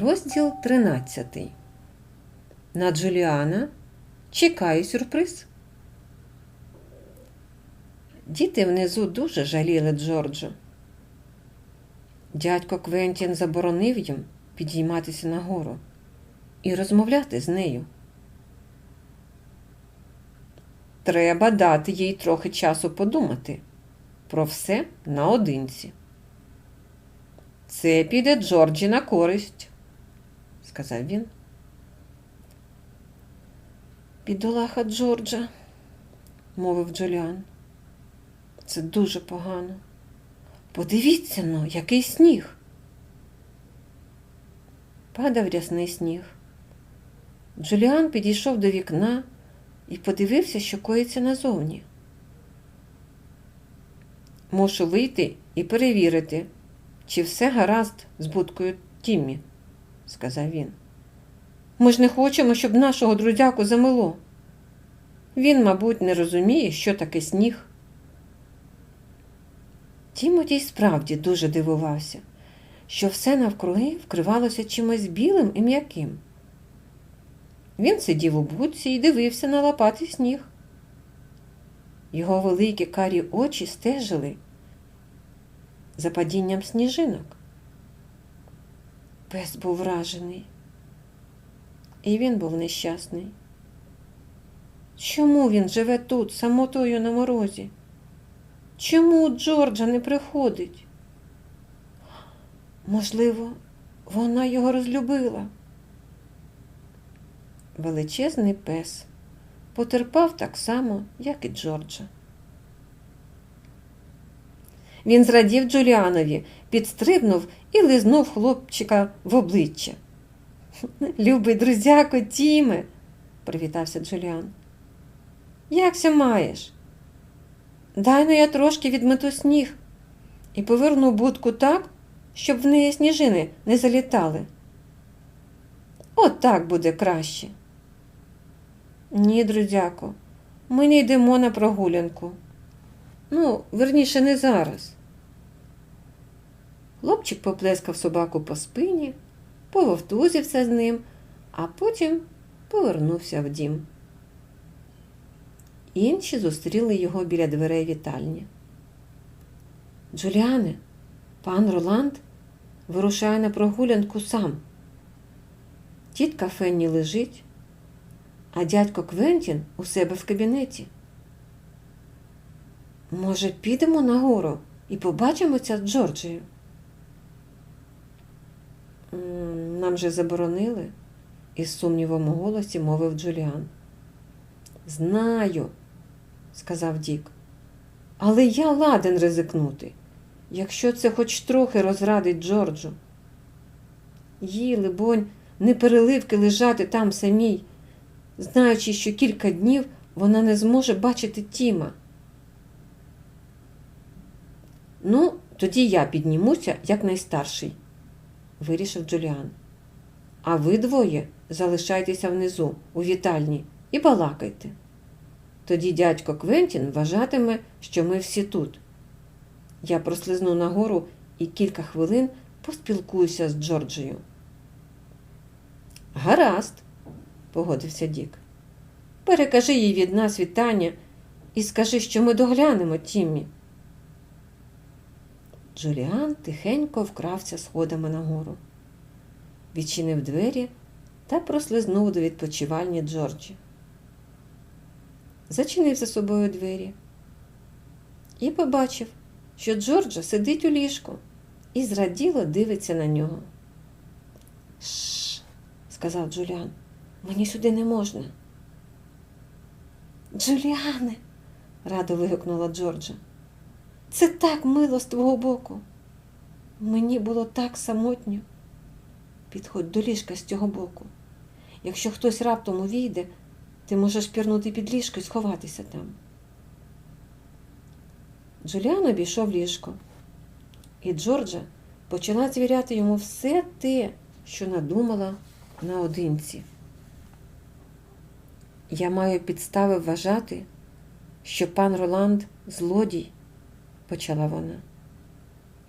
Розділ 13. На Джуліана чекає сюрприз. Діти внизу дуже жаліли Джорджа. Дядько Квентін заборонив їм підійматися нагору і розмовляти з нею. Треба дати їй трохи часу подумати про все наодинці. Це піде Джорджі на користь, сказав він. Бідолаха Джорджа, мовив Джуліан. Це дуже погано. Подивіться но, який сніг. Падав рясний сніг. Джуліан підійшов до вікна і подивився, що коїться назовні. Мушу вийти і перевірити, чи все гаразд з будкою Тіммі, сказав він. Ми ж не хочемо, щоб нашого друзяку замило. Він, мабуть, не розуміє, що таке сніг. Тімотій справді дуже дивувався, що все навкруги вкривалося чимось білим і м'яким. Він сидів у будці і дивився на лопатий сніг. Його великі карі очі стежили за падінням сніжинок. Пес був вражений, і він був нещасний. Чому він живе тут, самотою на морозі? Чому Джорджа не приходить? Можливо, вона його розлюбила. Величезний пес потерпав так само, як і Джорджа. Він зрадів Джуліанові, підстрибнув і лизнув хлопчика в обличчя. Любий друзяко, Тіме, привітався Джуліан. Якся маєш? Дай ну я трошки відмету сніг і поверну будку так, щоб в неї сніжини не залітали. От так буде краще. Ні, друзяко, ми не йдемо на прогулянку. Ну, верніше, не зараз. Хлопчик поплескав собаку по спині, пововтузився з ним, а потім повернувся в дім. Інші зустріли його біля дверей вітальні. Джуліане, пан Роланд вирушає на прогулянку сам. Тітка Фенні лежить, а дядько Квентін у себе в кабінеті. Може, підемо нагору і побачимося з Джорджією? «М, Нам же заборонили, із сумнівом у голосі мовив Джуліан. Знаю, сказав Дік. Але я ладен ризикнути, якщо це хоч трохи розрадить Джорджу. Їй, либонь, не переливки лежати там самій, знаючи, що кілька днів вона не зможе бачити Тіма. Ну, тоді я піднімуся як найстарший, вирішив Джуліан. А ви двоє залишайтеся внизу, у вітальні, і балакайте. Тоді дядько Квентін вважатиме, що ми всі тут. Я прослизну нагору і кілька хвилин поспілкуюся з Джорджією. Гаразд, погодився Дік. Перекажи їй від нас вітання і скажи, що ми доглянемо Тіммі. Джуліан тихенько вкрався сходами нагору, відчинив двері та прослизнув до відпочивальні Джорджі. Зачинив за собою двері і побачив, що Джорджа сидить у ліжку і зраділо дивиться на нього. Шш, сказав Джуліан, мені сюди не можна. Джуліане, радо вигукнула Джорджа. Це так мило з твого боку. Мені було так самотньо. Підходь до ліжка з цього боку. Якщо хтось раптом увійде, ти можеш пірнути під ліжко і сховатися там. Джуліан обійшов ліжко, і Джорджа почала звіряти йому все те, що надумала наодинці. Я маю підстави вважати, що пан Роланд злодій, почала вона.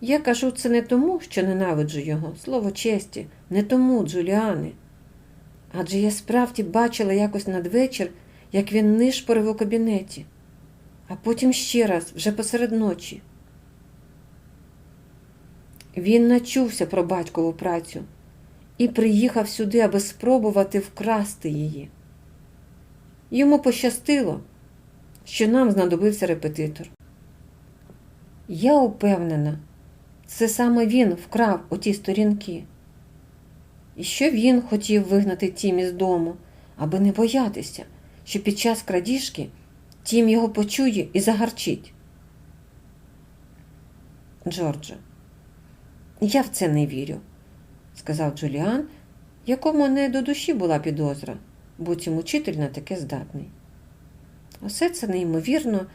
Я кажу це не тому, що ненавиджу його, слово честі, не тому, Джуліане. Адже я справді бачила якось надвечір, як він нишпорив у кабінеті, а потім ще раз, вже посеред ночі. Він начувся про батькову працю і приїхав сюди, аби спробувати вкрасти її. Йому пощастило, що нам знадобився репетитор. Я упевнена, це саме він вкрав оті сторінки. І що він хотів вигнати Тім із дому, аби не боятися, що під час крадіжки Тім його почує і загарчить. Джордже, я в це не вірю, сказав Джуліан, якому не до душі була підозра, буцім учитель на таке здатний. Усе це неймовірно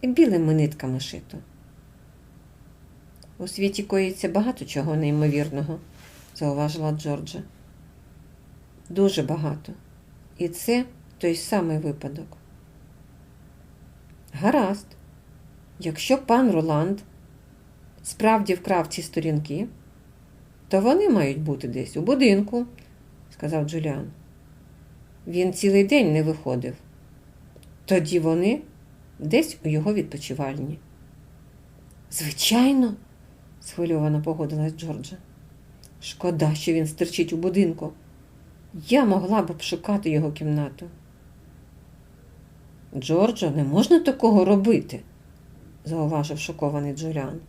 і білими нитками шито. У світі коїться багато чого неймовірного, зауважила Джорджа. Дуже багато. І це той самий випадок. Гаразд, якщо пан Роланд справді вкрав ці сторінки, то вони мають бути десь у будинку, сказав Джуліан. Він цілий день не виходив. Тоді вони десь у його відпочивальні. Звичайно, схвильовано погодилась Джорджа. Шкода, що він стерчить у будинку. Я могла б обшукати його кімнату. Джорджо, не можна такого робити, зауважив шокований Джуліан.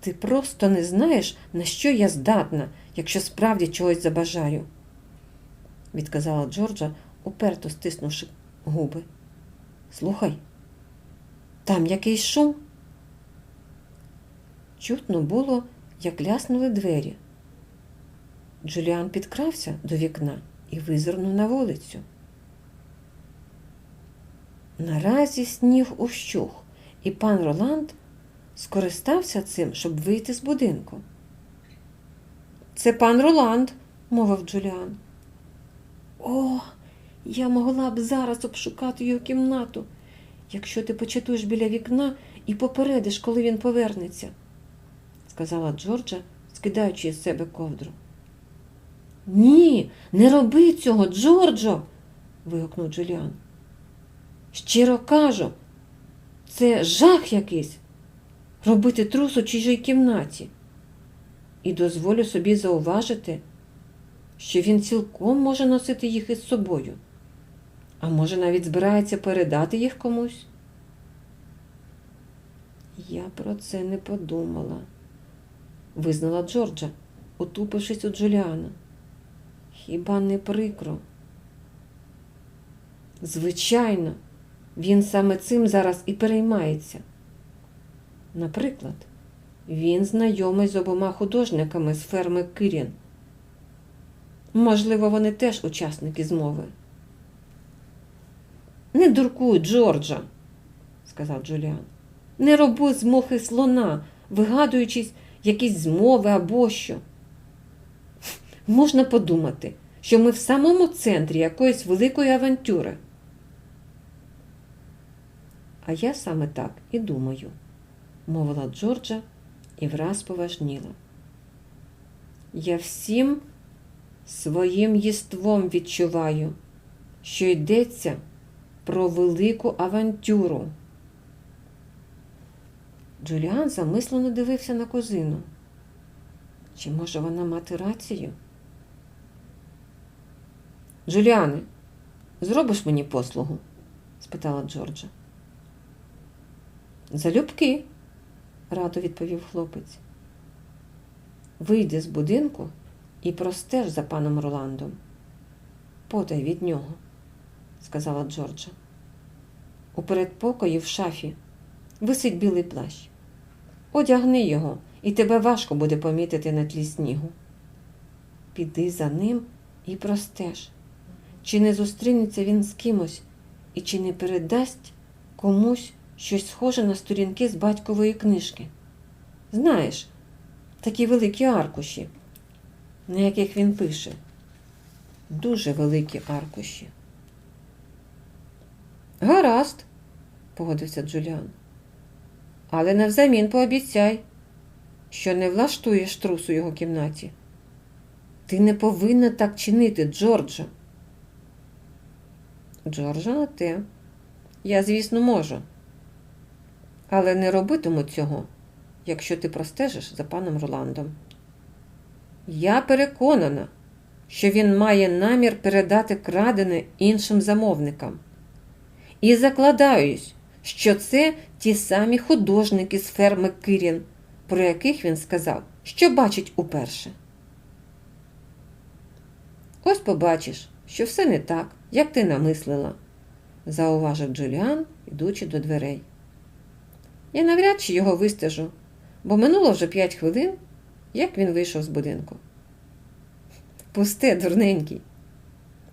Ти просто не знаєш, на що я здатна, якщо справді чогось забажаю, відказала Джорджа, уперто стиснувши губи. Слухай, там якийсь шум. Чутно було, як ляснули двері. Джуліан підкрався до вікна і визирнув на вулицю. Наразі сніг ущух, і пан Роланд скористався цим, щоб вийти з будинку. Це пан Роланд, мовив Джуліан. О, я могла б зараз обшукати його кімнату, якщо ти початуєш біля вікна і попередиш, коли він повернеться, сказала Джорджа, скидаючи з себе ковдру. Ні, не роби цього, Джорджо. вигукнув Джуліан. Щиро кажу, це жах якийсь робити трус у чужій кімнаті. І дозволю собі зауважити, що він цілком може носити їх із собою, а може навіть збирається передати їх комусь. Я про це не подумала, визнала Джорджа, утупившись у Джуліана. Хіба не прикро? Звичайно, він саме цим зараз і переймається. Наприклад, він знайомий з обома художниками з ферми Кирін. Можливо, вони теж учасники змови. Не дуркуй, Джорджа, сказав Джуліан. Не роби з мухи слона, вигадуючись якісь змови або що. Можна подумати, що ми в самому центрі якоїсь великої авантюри. А я саме так і думаю, мовила Джорджа і враз поважніла. Я всім своїм єством відчуваю, що йдеться про велику авантюру. Джуліан замислено дивився на козину. Чи може вона мати рацію? Джуліане, зробиш мені послугу? спитала Джорджа. Залюбки, радо відповів хлопець. Вийди з будинку і простеж за паном Роландом. Подай від нього, сказала Джорджа. У передпокої в шафі висить білий плащ. Одягни його, і тебе важко буде помітити на тлі снігу. Піди за ним і простеж, чи не зустрінеться він з кимось, і чи не передасть комусь щось схоже на сторінки з батькової книжки. Знаєш, такі великі аркуші, на яких він пише. Дуже великі аркуші. Гаразд, погодився Джуліан. Але навзамін пообіцяй, що не влаштуєш трус у його кімнаті. Ти не повинна так чинити, Джорджа. Джорджа на те. Я, звісно, можу. Але не робитиму цього, якщо ти простежиш за паном Роландом. Я переконана, що він має намір передати крадене іншим замовникам. І закладаюсь, що це ті самі художники з ферми Кирін, про яких він сказав, що бачить уперше. Ось побачиш, що все не так, як ти намислила, зауважив Джуліан, ідучи до дверей. Я навряд чи його вистежу, бо минуло вже п'ять хвилин, як він вийшов з будинку. Пусте, дурненький.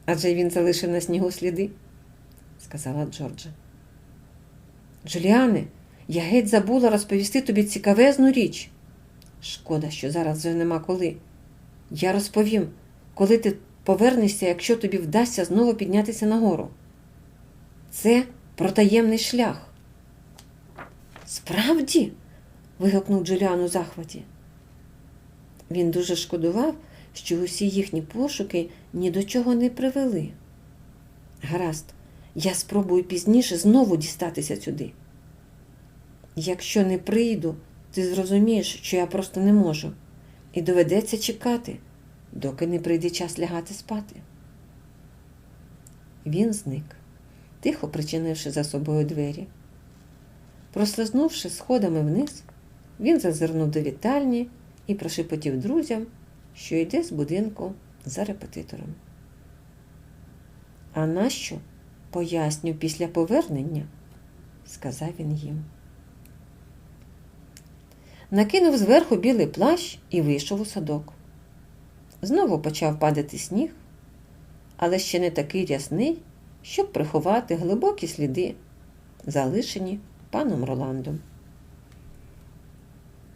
Адже він залишив на снігу сліди, сказала Джорджа. Джуліане, я геть забула розповісти тобі цікавезну річ. Шкода, що зараз вже нема коли. Я розповім, коли ти повернешся, якщо тобі вдасться знову піднятися нагору. Це про таємний шлях. Справді? вигукнув Джуліан у захваті. Він дуже шкодував, що усі їхні пошуки ні до чого не привели. Гаразд, я спробую пізніше знову дістатися сюди. Якщо не прийду, ти зрозумієш, що я просто не можу, і доведеться чекати, доки не прийде час лягати спати. Він зник, тихо причинивши за собою двері. Прослизнувши сходами вниз, він зазирнув до вітальні і прошепотів друзям, що йде з будинку за репетитором. А нащо? Поясню після повернення, сказав він їм. Накинув зверху білий плащ і вийшов у садок. Знову почав падати сніг, але ще не такий рясний, щоб приховати глибокі сліди, залишені паном Роландом.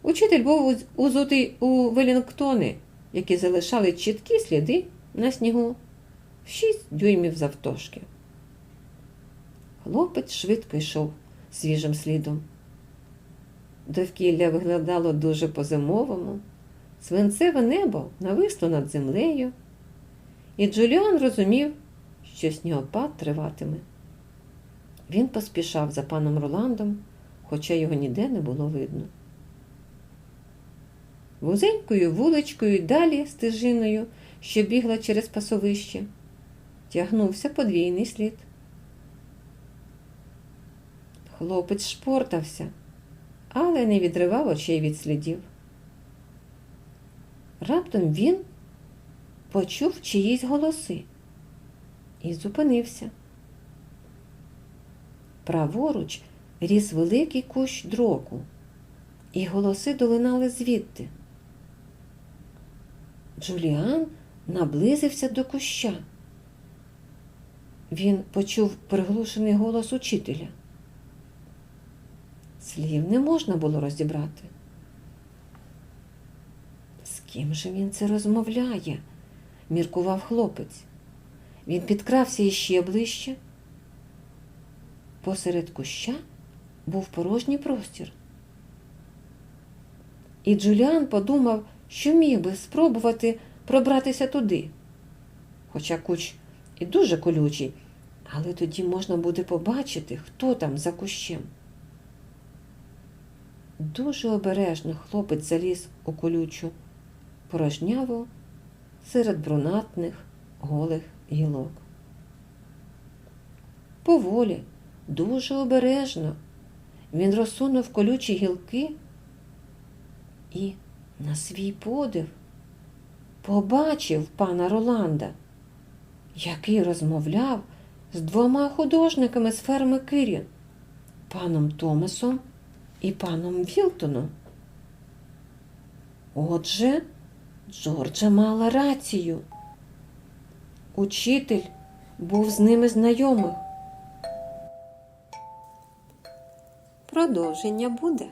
Учитель був узутий у Велінгтони, які залишали чіткі сліди на снігу в шість дюймів завтовшки. Хлопець швидко йшов свіжим слідом. Довкілля виглядало дуже по-зимовому, свинцеве небо нависло над землею, і Джуліан розумів, що снігопад триватиме. Він поспішав за паном Роландом, хоча його ніде не було видно. Вузенькою вуличкою далі стежиною, що бігла через пасовище, тягнувся подвійний слід. Хлопець шпортався, але не відривав очей від слідів. Раптом він почув чиїсь голоси і зупинився. Праворуч ріс великий кущ дроку, і голоси долинали звідти. Джуліан наблизився до куща. Він почув приглушений голос учителя. Слів не можна було розібрати. З ким же він це розмовляє? міркував хлопець. Він підкрався іще ближче. Посеред куща був порожній простір. І Джуліан подумав, що міг би спробувати пробратися туди. Хоча куч і дуже колючий, але тоді можна буде побачити, хто там за кущем. Дуже обережно хлопець заліз у колючу порожняву серед брунатних голих гілок. Поволі, дуже обережно він розсунув колючі гілки і на свій подив побачив пана Роланда, який розмовляв з двома художниками з ферми Кирін, паном Томасом і паном Вілтоном. Отже, Джорджа мала рацію. Учитель був з ними знайомий. Продовження буде.